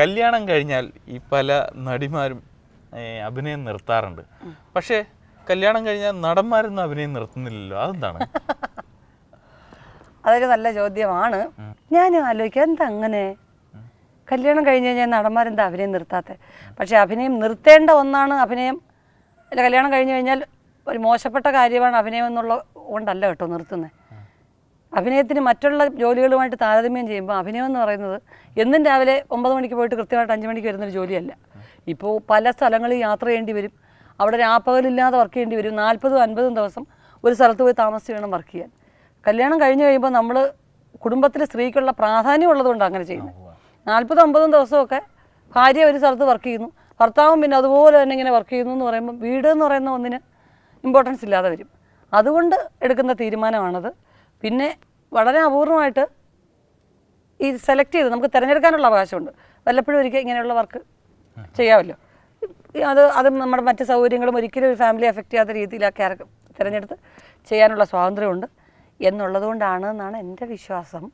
കല്യാണം കഴിഞ്ഞാൽ ഈ പല നടിമാരും അഭിനയം നിർത്താറുണ്ട്. പക്ഷേ കല്യാണം കഴിഞ്ഞാൽ നടന്മാരൊന്നും അഭിനയം നിർത്തുന്നില്ലല്ലോ. അതെന്താണ്? അതൊരു നല്ല ചോദ്യമാണ്. ഞാൻ ആലോചിക്കുക എന്താ അങ്ങനെ കല്യാണം കഴിഞ്ഞ് കഴിഞ്ഞാൽ നടന്മാരെന്താ അഭിനയം നിർത്താത്തെ? പക്ഷേ അഭിനയം നിർത്തേണ്ട ഒന്നാണ് അഭിനയം. അല്ല കല്യാണം കഴിഞ്ഞ് കഴിഞ്ഞാൽ ഒരു മോശപ്പെട്ട കാര്യമാണ് അഭിനയം എന്നുള്ള കൊണ്ടല്ല കേട്ടോ നിർത്തുന്നത് അഭിനയത്തിന് മറ്റുള്ള ജോലികളുമായിട്ട് താരതമ്യം ചെയ്യുമ്പോൾ അഭിനയം എന്ന് പറയുന്നത് എന്നും രാവിലെ ഒമ്പത് മണിക്ക് പോയിട്ട് കൃത്യമായിട്ട് അഞ്ച് മണിക്ക് വരുന്നൊരു ജോലിയല്ല. ഇപ്പോൾ പല സ്ഥലങ്ങളിൽ യാത്ര ചെയ്യേണ്ടി വരും. അവിടെ രാപ്പകലില്ലാതെ വർക്ക് ചെയ്യേണ്ടി വരും. നാൽപ്പതും അൻപതും ദിവസം ഒരു സ്ഥലത്ത് പോയി താമസിച്ച് വേണം വർക്ക് ചെയ്യാൻ. കല്യാണം കഴിഞ്ഞ് കഴിയുമ്പോൾ നമ്മൾ കുടുംബത്തിലെ സ്ത്രീക്കുള്ള പ്രാധാന്യം ഉള്ളതുകൊണ്ട് അങ്ങനെ ചെയ്യുന്നത്. നാൽപ്പതും അമ്പതും ദിവസമൊക്കെ ഭാര്യ ഒരു സ്ഥലത്ത് വർക്ക് ചെയ്യുന്നു. ഭർത്താവും പിന്നെ അതുപോലെ തന്നെ ഇങ്ങനെ വർക്ക് ചെയ്യുന്നു എന്ന് പറയുമ്പോൾ വീട് എന്ന് പറയുന്ന ഒന്നിന് ഇമ്പോർട്ടൻസ് ഇല്ലാതെ വരും. അതുകൊണ്ട് എടുക്കുന്ന തീരുമാനമാണത്. പിന്നെ വളരെ അപൂർവമായിട്ട് ഈ സെലക്ട് ചെയ്ത് നമുക്ക് തിരഞ്ഞെടുക്കാനുള്ള അവകാശമുണ്ട്. വല്ലപ്പോഴും ഒരിക്കൽ ഇങ്ങനെയുള്ള വർക്ക് ചെയ്യാമല്ലോ. അത് അത് നമ്മുടെ മറ്റ് സൗകര്യങ്ങളും ഒരിക്കലും ഒരു ഫാമിലി എഫക്റ്റ് ചെയ്യാത്ത രീതിയിൽ ആ തിരഞ്ഞെടുത്ത് ചെയ്യാനുള്ള സ്വാതന്ത്ര്യമുണ്ട്. എന്നുള്ളതുകൊണ്ടാണ് എന്നാണ് എന്റെ വിശ്വാസം.